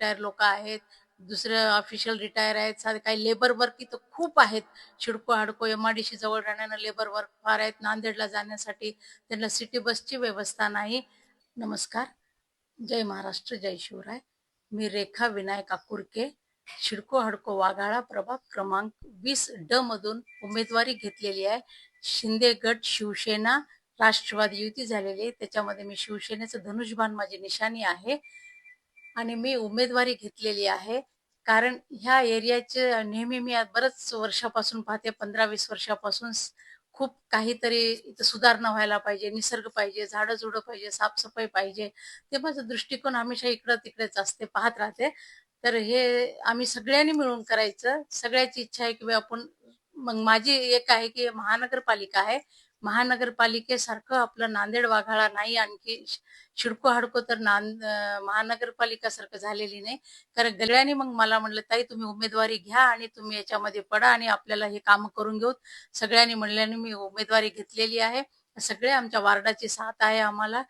Retire लोक आहेत दुसरं ऑफिशियल रिटायर आहेत साधे काही लेबर वर्क इथं खूप आहेत. शिडको हाडको एम डी सी जवळ राहण्यानं लेबर वर्क फार आहेत. नांदेडला जाण्यासाठी त्यांना सिटी बसची व्यवस्था नाही. नमस्कार. जय महाराष्ट्र जय शिवराय. मी रेखा विनायक आकुरके. शिडको हडको वाघाळा प्रभाग क्रमांक वीस ड मधून उमेदवारी घेतलेली आहे. शिंदे गट शिवसेना राष्ट्रवादी युती झालेली आहे. त्याच्यामध्ये मी शिवसेनेचं धनुष्यबाण माझी निशाणी आहे. आणि मी उमेदवारी घेतलेली आहे. कारण ह्या एरियाचे नेहमी मी बरंच वर्षापासून पाहते पंधरा वीस वर्षापासून खूप काहीतरी इथं सुधारणा व्हायला पाहिजे निसर्ग पाहिजे झाडं झुडं पाहिजे साफसफाई पाहिजे. ते माझं दृष्टिकोन हमेशा इकडं तिकडेच असते पाहत राहते. तर हे आम्ही सगळ्यांनी मिळून करायचं. सगळ्याची इच्छा आहे की आपण मग माझी एक आहे की महानगरपालिका आहे. महानगरपालिकेसारखं आपलं नांदेड वाघाळा नाही आणखी शिडको हाडको तर नांद महानगरपालिका सारखं झालेली नाही. कारण गळ्याने मग मला म्हणलं ताई तुम्ही उमेदवारी घ्या आणि तुम्ही याच्यामध्ये पडा आणि आपल्याला हे काम करून घेऊ सगळ्यांनी म्हणल्याने मी उमेदवारी घेतलेली आहे. सगळे आमच्या वार्डाची साथ आहे आम्हाला.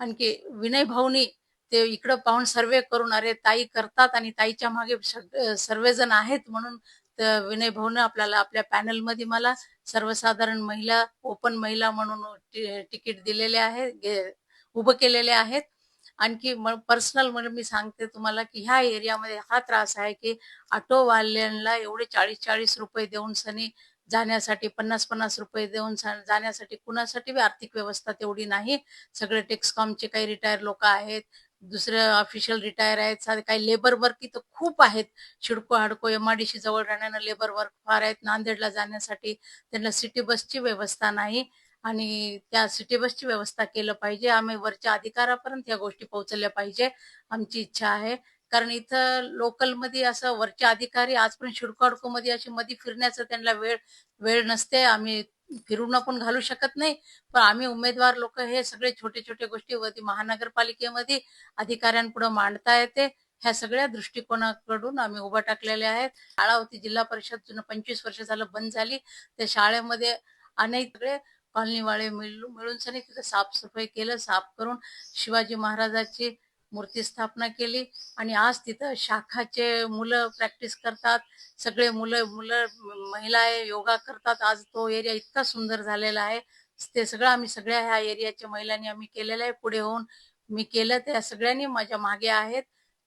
आणखी विनय भाऊनी ते इकडं पाहून सर्वे करून अरे ताई करतात आणि ताईच्या मागे सग- सर्वजण आहेत म्हणून तर विनय भाऊनं आपल्याला आपल्या पॅनलमध्ये मला सर्वसाधारण महिला ओपन महिला म्हणून तिकीट दिलेले आहे उभं केलेले आहेत. आणखी पर्सनल म्हणून मी सांगते तुम्हाला की ह्या एरियामध्ये हा त्रास आहे की ऑटोवाल्यांना एवढे चाळीस चाळीस रुपये देऊन सनी जाण्यासाठी पन्नास पन्नास रुपये देऊन जाण्यासाठी कुणासाठी बी आर्थिक व्यवस्था तेवढी नाही. सगळे टेक्सकॉमचे काही रिटायर लोक आहेत दुसरे ऑफिशियल रिटायर आहेत. साधे काही लेबर वर्क इथं खूप आहेत. शिडको हाडको एमआरडीसी जवळ राहण्यानं लेबर वर्क फार आहेत. नांदेडला जाण्यासाठी त्यांना सिटी बसची व्यवस्था नाही आणि त्या सिटी बसची व्यवस्था केलं पाहिजे. आम्ही वरच्या अधिकारापर्यंत या गोष्टी पोहोचल्या पाहिजे आमची इच्छा आहे. कारण इथं लोकलमध्ये असं वरच्या अधिकारी आजपर्यंत शिडको मध्ये अशी मध्ये फिरण्याचं त्यांना वेळ वेळ नसते. आम्ही फिरून पण घालू शकत नाही. पण आम्ही उमेदवार लोक हे सगळे छोटे छोटे गोष्टी वरती महानगरपालिकेमध्ये अधिकाऱ्यांपुढे मांडता येते. ह्या सगळ्या दृष्टिकोनाकडून आम्ही उभा टाकलेल्या आहेत. शाळा होती जिल्हा परिषद जुनं पंचवीस वर्ष झालं बंद झाली. त्या शाळेमध्ये अनेक सगळे कॉलनीवाळे मिळून मिळून सनी तिथं साफसफाई केलं साफ करून शिवाजी महाराजाची मूर्ती स्थापना केली आणि आज तिथं शाखाचे मुलं प्रॅक्टिस करतात. सगळे मुलं मुलं महिला योगा करतात. आज तो एरिया इतका सुंदर झालेला आहे. ते सगळं आम्ही सगळ्या ह्या एरियाच्या महिलांनी आम्ही केलेलं आहे. पुढे होऊन मी केलं. त्या सगळ्यांनी माझ्या मागे आहेत.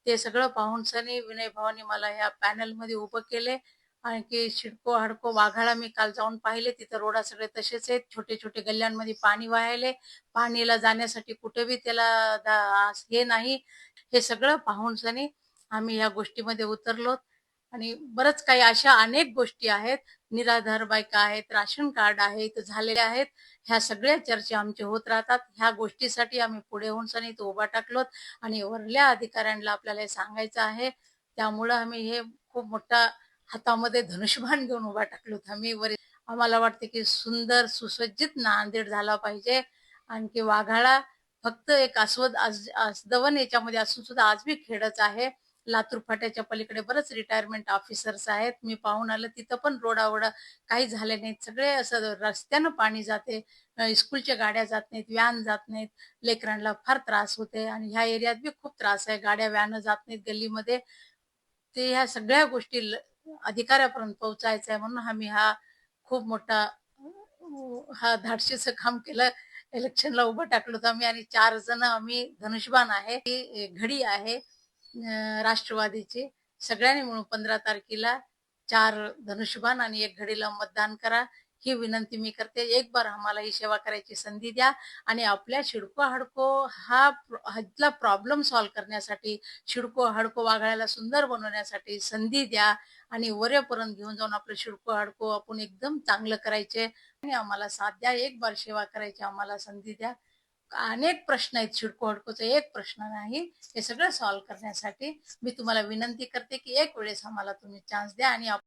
ते सगळं पाहून सनी विनय भावानी मला ह्या पॅनलमध्ये उभं केले. आणखी शिडको हडको वाघाळा मी काल जाऊन पाहिले. तिथं रोडा सगळे तसेच आहेत. छोटे छोटे गल्ल्यांमध्ये पाणी वाहायले. पाणीला जाण्यासाठी कुठे बी त्याला दा- हे नाही. हे सगळं पाहून सनी आम्ही या गोष्टीमध्ये उतरलो. आणि बरंच काही अशा अनेक गोष्टी आहेत. निराधार बायका आहेत राशन कार्ड आहे इथं झालेले आहेत. ह्या सगळ्या चर्चा आमचे होत राहतात. ह्या गोष्टीसाठी आम्ही पुढे होऊन सनी इथं उभा टाकलोत. आणि वरल्या अधिकाऱ्यांना आपल्याला हे सांगायचं आहे. त्यामुळं आम्ही हे खूप मोठा हातामध्ये धनुष्यबाण घेऊन उभा टाकलो मी वर आम्हाला वाटते की सुंदर सुसज्जित नांदेड झाला पाहिजे. आणखी वाघाळा फक्त एक अस्वद आस- याच्यामध्ये असून सुद्धा आज बी खेडच आहे. लातूर फाट्याच्या पलीकडे बरेच रिटायरमेंट ऑफिसर्स आहेत. मी पाहून आलं तिथं पण रोडावडा काही झाले नाहीत. सगळे असं रस्त्यानं पाणी जाते. स्कूलच्या गाड्या जात नाहीत व्हॅन जात नाहीत. लेकरांना फार त्रास होते आणि ह्या एरियात बी खूप त्रास आहे. गाड्या व्हॅन जात नाहीत गल्लीमध्ये. ते ह्या सगळ्या गोष्टी अधिकाऱ्यापर्यंत पोहोचायचं आहे म्हणून आम्ही हा खूप मोठा हा धाडशीचं काम केलं. इलेक्शनला उभं टाकलं होतं आम्ही आणि चार जण आम्ही धनुष्यबाण आहे. ही घडी आहे राष्ट्रवादीची. सगळ्यांनी मिळून पंधरा तारखेला चार धनुष्यबाण आणि एक घडीला मतदान करा. ही विनंती मी करते. एक बार आम्हाला ही सेवा करायची संधी द्या आणि आपल्या शिडको हाडको हा प्र- प्रॉब्लेम सॉल्व्ह करण्यासाठी शिडको हाडको वाघळ्याला सुंदर बनवण्यासाठी संधी द्या आणि वरेपर्यंत घेऊन जाऊन आपलं शिडको हाडको आपण एकदम चांगलं करायचे आणि आम्हाला साथ द्या. एक बार सेवा करायची आम्हाला संधी द्या. अनेक प्रश्न आहेत शिडको हडकोचा. एक प्रश्न नाही हे सगळं सॉल्व्ह करण्यासाठी मी तुम्हाला विनंती करते की एक वेळेस आम्हाला तुम्ही चान्स द्या आणि